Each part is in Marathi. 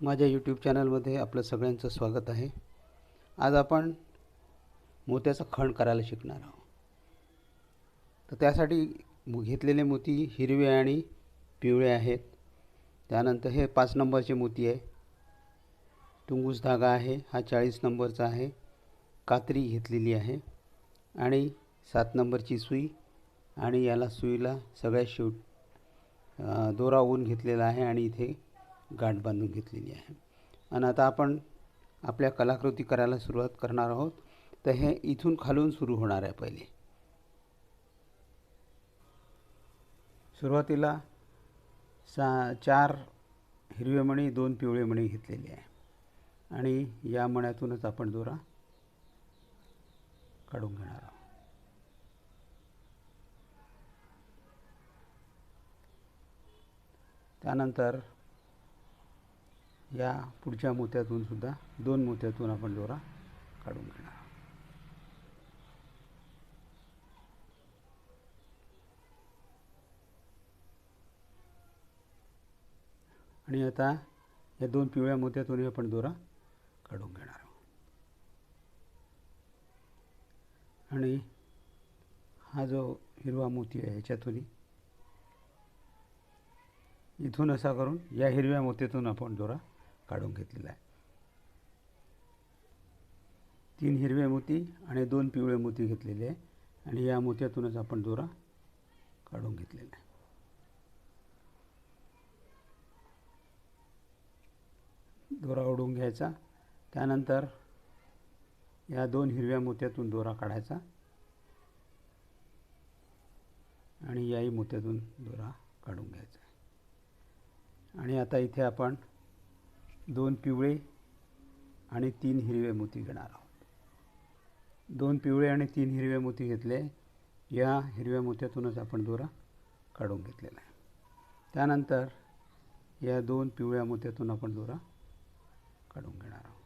माझ्या यूट्यूब चॅनलमध्ये आपलं सगळ्यांचं स्वागत आहे. आज आपण मोत्याचा खण करायला शिकणार आहोत. तर त्यासाठी घेतलेले मोती हिरवे आणि पिवळे आहेत. त्यानंतर हे पाच नंबरचे मोती आहे. टुंगूस धागा आहे हा चाळीस नंबरचा आहे. कात्री घेतलेली आहे. आणि सात नंबरची सुई आणि याला सुईला सगळ्या शेवट दोरा ऊन घेतलेला आहे आणि इथे गाठ बांधून घेतलेली आहे. आणि आता आपण आपल्या कलाकृती करायला सुरुवात करणार आहोत. तर हे इथून खालून सुरू होणार आहे पहिले. सुरुवातीला सा चार हिरवे मणी दोन पिवळे मणी घेतलेले आहे. आणि या मण्यातूनच आपण दोरा काढून घेणार आहोत. त्यानंतर या पुढच्या मोत्यातून सुद्धा दोन मोत्यातून आपण दोरा काढून घेणार आहोत. आणि आता या दोन पिवळ्या मोत्यातूनही आपण दोरा काढून घेणार आहोत. आणि हा जो हिरवा मोती आहे ह्याच्यातूनही इथून असा करून या हिरव्या मोत्यातून आपण दोरा काढून घेतलेला आहे. तीन हिरवे मोती आणि दोन पिवळे मोती घेतलेले आहे आणि या मोत्यातूनच आपण दोरा काढून घेतलेला आहे. दोरा ओढून घ्यायचा. त्यानंतर या दोन हिरव्या मोत्यातून दोरा काढायचा आणि याही मोत्यातून दोरा काढून घ्यायचा आणि आता इथे आपण दोन पिवळे आणि तीन हिरवे मोती घेणार आहोत. दोन पिवळे आणि तीन हिरवे मोती घेतले या हिरव्या मोत्यातूनच आपण दोरा काढून घेतलेला आहे. त्यानंतर या दोन पिवळ्या मोत्यातून आपण दोरा काढून घेणार आहोत.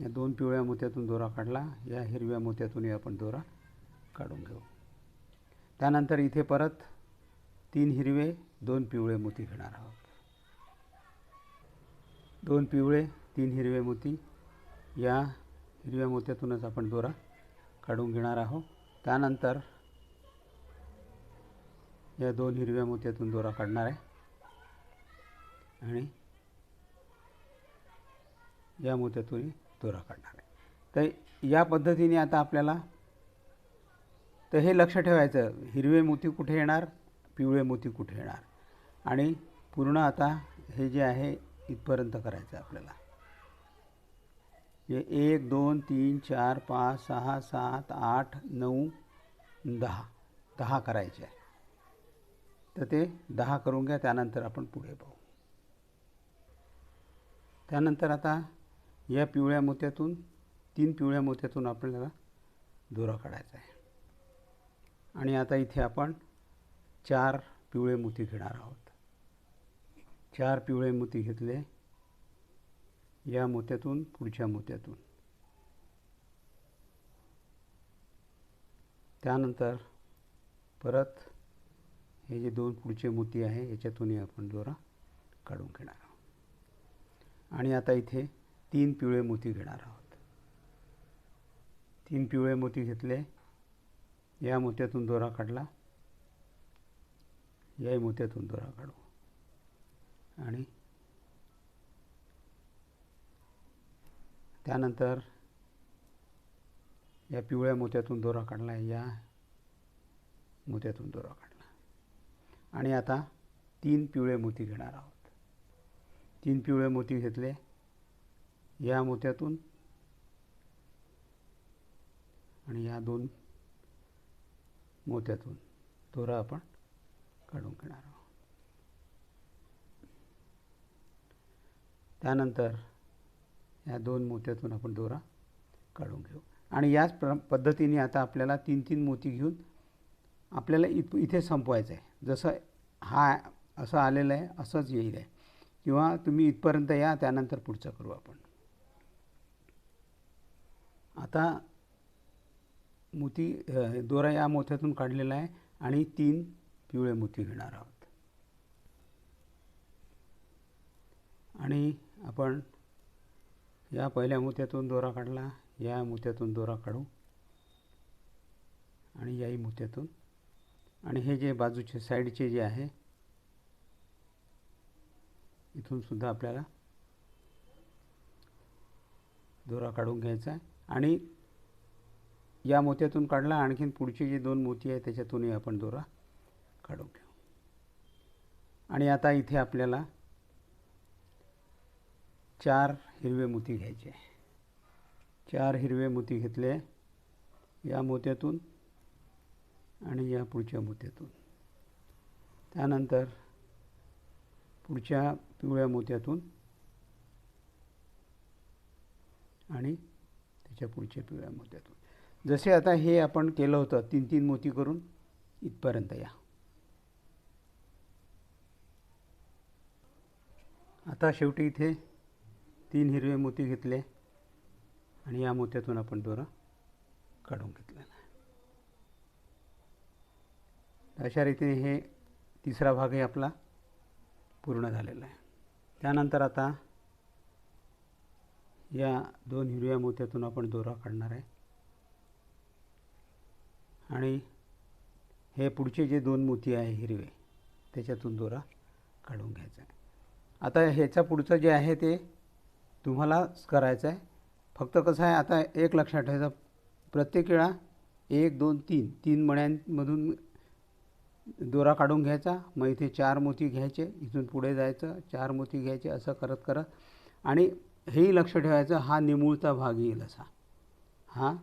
या दोन पिवळ्या मोत्यातून दोरा काढला या हिरव्या मोत्यातूनही आपण दोरा काढून घेऊ. त्यानंतर इथे परत तीन हिरवे दोन पिवळे मोती घेणार आहोत. दोन पिवळे तीन हिरवे मोती. या हिरव्या मोत्यातूनच आपण दोरा काढून घेणार आहोत. त्यानंतर या दोन हिरव्या मोत्यातून दोरा काढणार आहे. आणि या मोत्यातूनही दोरा काढणार आहे. तर या पद्धतीने आता आपल्याला तर हे लक्ष ठेवायचं हिरवे मोती कुठे येणार पिवळे मोती कुठे येणार? आणि पूर्ण आता हे जे आहे इथपर्यंत करायचं आहे आपल्याला. हे एक दोन तीन चार पाच सहा सात आठ नऊ दहा. दहा करायचे आहे. तर ते दहा करून घ्या त्यानंतर आपण पुढे पाहू. त्यानंतर आता या पिवळ्या मोत्यातून तीन पिवळ्या मोत्यातून आपल्याला दोरा काढायचा आहे. आणि आता इथे आपण चार पिवळे मोती घेणार आहोत. चार पिवळे मोती घेतले या मोत्यातून पुढच्या मोत्यातून. त्यानंतर परत हे जे दोन पुढचे मोती आहे याच्यातूनही आपण दोरा काढून घेणार आहोत. आणि आता इथे तीन पिवळे मोती घेणार आहोत. तीन पिवळे मोती घेतले या मोत्यातून दोरा काढला याही मोत्यातून दोरा काढू आणि त्यानंतर या पिवळ्या मोत्यातून दोरा काढला या मोत्यातून दोरा काढला. आणि आता तीन पिवळे मोती घेणार आहोत. तीन पिवळे मोती घेतले. या मोत्यातून आणि या दोन मोत्यातून दोरा आपण काढून घेणार आहोत. त्यानंतर या दोन मोत्यातून आपण दोरा काढून घेऊ. आणि याच प्र पद्धतीने आता आपल्याला तीन तीन मोती घेऊन आपल्याला इत इथे संपवायचं आहे जसं हा असं आलेलं आहे असंच येईल आहे. किंवा तुम्ही इथपर्यंत या त्यानंतर पुढचं करू आपण. आता मोती दोरा या मोत्यातून काढलेला आहे आणि तीन पिवळे मोती घेणार आहोत. आणि आपण या पहिल्या मोत्यातून दोरा काढला या मोत्यातून दोरा काढू आणि याही मोत्यातून. आणि हे जे बाजूचे साईडचे जे आहे इथून सुद्धा आपल्याला दोरा काढून घ्यायचा आहे. आणि या मोत्यातून काढला आणखीन पुढचे जे दोन मोती आहे त्याच्यातूनही आपण दोरा काढून घेऊ. आणि आता इथे आपल्याला चार हिरवे मोती घ्यायचे. चार हिरवे मोती घेतले या मोत्यातून आणि या पुढच्या मोत्यातून. त्यानंतर पुढच्या पिवळ्या मोत्यातून आणि त्याच्या पुढच्या पिवळ्या मोत्यातून. जसे आता हे आपण केलं होतं तीन तीन मोती करून इथपर्यंत या. आता शेवटी इथे तीन हिरवे मोती घेतले आणि या मोत्यातून आपण दोरा काढून घेतलेला आहे. अशा रीतीने हे तिसरा भागही आपला पूर्ण झालेला आहे. त्यानंतर आता या दोन हिरव्या मोत्यातून आपण दोरा काढणार आहे. आणि हे पुढचे जे दोन मोती आहे हिरवे त्याच्यातून दोरा काढून घ्यायचा आहे. आता ह्याचा पुढचं जे आहे ते तुम्हालाच करायचं आहे. फक्त कसं आहे आता एक लक्षात ठेवायचं प्रत्येक वेळा एक दोन तीन तीन मण्यांमधून दोरा काढून घ्यायचा. मग इथे चार मोती घ्यायचे इथून पुढे जायचं चार मोती घ्यायचे असं करत करत. आणि हेही लक्ष ठेवायचं हा निमुळता भाग येईल असा. हां?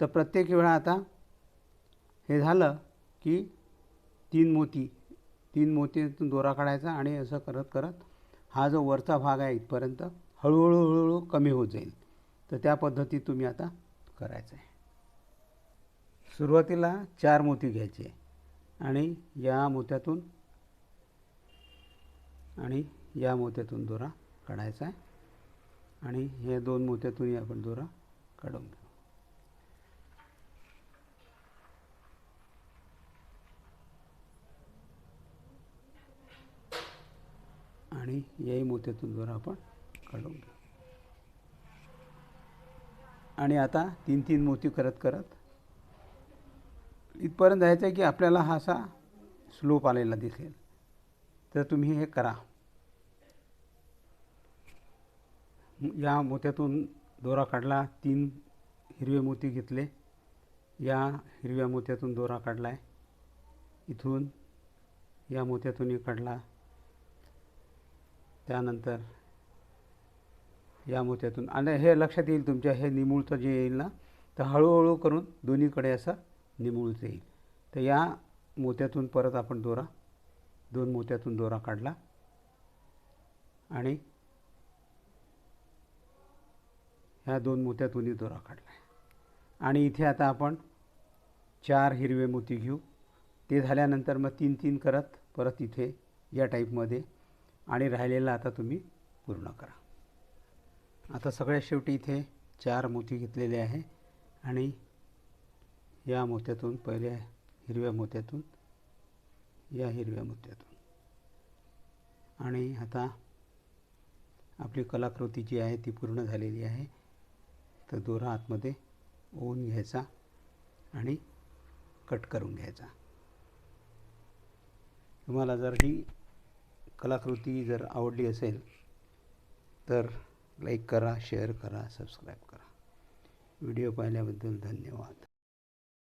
तर प्रत्येक वेळा आता हे झालं की तीन मोती तीन मोतीतून दोरा काढायचा आणि असं करत करत हा जो वरचा भाग आहे इथपर्यंत हळूहळू हळूहळू कमी होत जाईल. तर त्या पद्धतीत तुम्ही आता करायचं आहे. सुरुवातीला चार मोती घ्यायचे आणि या मोत्यातून आणि या मोत्यातून दोरा काढायचा आहे. आणि हे दोन मोत्यातूनही आपण दोरा काढून घेऊ. आणि याही मोत्यातून दोरा आपण काढून घ्या आणि आता तीन तीन मोती करत करत इथपर्यंत जायचं आहे की आपल्याला हा असा स्लोप आलेला दिसेल. तर तुम्ही हे करा. या मोत्यातून दोरा काढला तीन हिरवे मोती घेतले. या हिरव्या मोत्यातून दोरा काढला आहे इथून या मोत्यातूनही काढला. त्यानंतर या मोत्यातून आणि हे लक्षात येईल तुमच्या हे निमुळतं जे येईल ना तर हळूहळू करून दोन्हीकडे असं निमुळचं येईल. तर या मोत्यातून परत आपण दोरा दोन मोत्यातून दोरा काढला. आणि ह्या दोन मोत्यातूनही दोरा काढला. आहे आणि इथे आता आपण चार हिरवे मोती घेऊ. ते झाल्यानंतर मग तीन तीन करत परत इथे या टाईपमध्ये आणि राहिलेला आता तुम्ही पूर्ण करा. आता सगळ्यात शेवटी इथे चार मोती घेतलेले आहे आणि या मोत्यातून पहिल्या हिरव्या मोत्यातून या हिरव्या मोत्यातून. आणि आता आपली कलाकृती जी आहे ती पूर्ण झालेली आहे. तर दोरा आतमध्ये ओवून घ्यायचा आणि कट करून घ्यायचा. तुम्हाला जर ही कलाकृती जर आवडली असेल तर लाईक करा शेअर करा सबस्क्राईब करा. व्हिडिओ पाहिल्याबद्दल धन्यवाद.